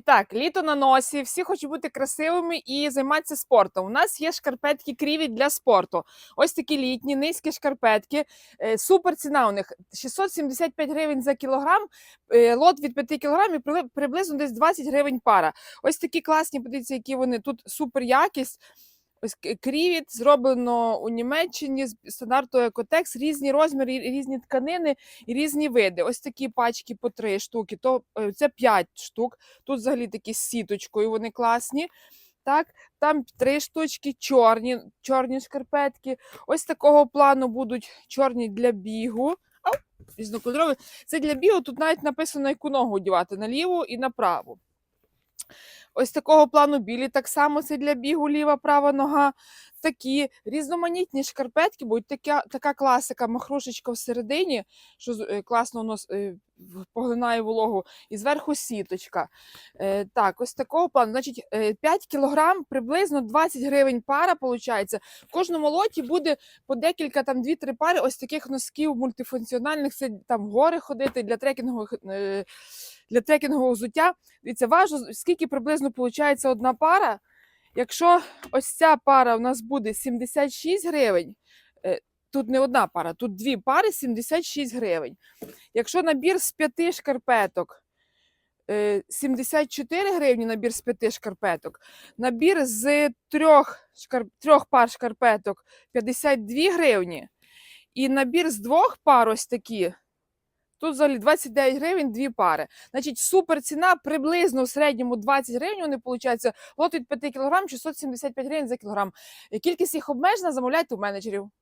І так, літо на носі, всі хочуть бути красивими і займатися спортом. У нас є шкарпетки кріві для спорту. Ось такі літні, низькі шкарпетки. Е, Супер ціна у них 675 гривень за кілограм. Е, Лот від 5 кілограмів при- приблизно десь 20 гривень пара. Ось такі класні, подивіться, які вони тут супер якість. Ось крівіт зроблено у Німеччині з стандарту Екотекс, різні розміри, різні тканини і різні види. Ось такі пачки по три штуки, то е, це 5 штук. Тут взагалі такі з сіточкою, вони класні. Так, там три штучки, чорні, чорні шкарпетки. Ось такого плану будуть чорні для бігу. Різнокольорові. Це для бігу. Тут навіть написано, яку ногу одягати на ліву і на праву. Ось такого плану білі, так само це для бігу ліва, права нога. Такі різноманітні шкарпетки, будуть така, така класика, махрушечка всередині, що е, класно воно е, поглинає вологу, і зверху сіточка. Е, так, ось такого плану. Значить, е, 5 кілограм, приблизно 20 гривень пара, виходить. В кожному лоті буде по декілька, там 2-3 пари ось таких носків мультифункціональних, це там гори ходити для трекінгових. Для трекінгового взуття. Дивіться, важу, скільки приблизно виходить одна пара. Якщо ось ця пара у нас буде 76 гривень, е, тут не одна пара, тут дві пари 76 гривень. Якщо набір з п'яти шкарпеток е, 74 гривні набір з п'яти шкарпеток, набір з трьох, шкар... трьох пар шкарпеток 52 гривні, і набір з двох пар ось такі. Тут взагалі 29 гривень дві пари. Значить, супер ціна приблизно в середньому 20 гривень. Вони виходить, лот від 5 кг 675 гривень за кілограм. Кількість їх обмежена, замовляйте у менеджерів.